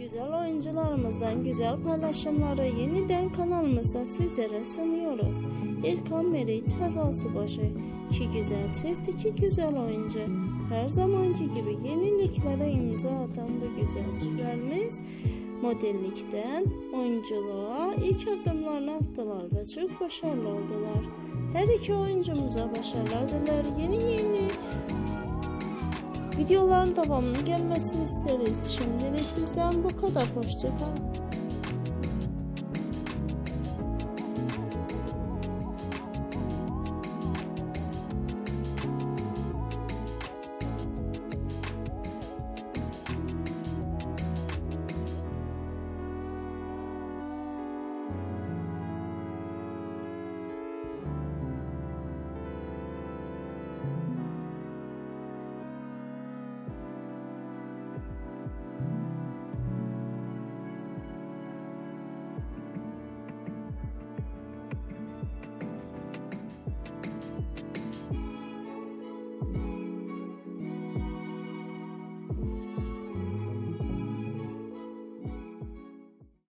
Güzel oyuncularımızdan güzel paylaşımları yeniden kanalımızda sizlere sunuyoruz. İlkan Meriç, Hazal Subaşı, iki güzel çift, iki güzel oyuncu. Her zamanki gibi yeniliklere imza atan bu güzel çiftlerimiz modellikten oyunculuğa ilk adımlarını attılar ve çok başarılı oldular. Her iki oyuncumuza başarılar diler. Yeni yeni videoların devamının gelmesini isteriz. Şimdilik bizden bu kadar. Hoşçakalın.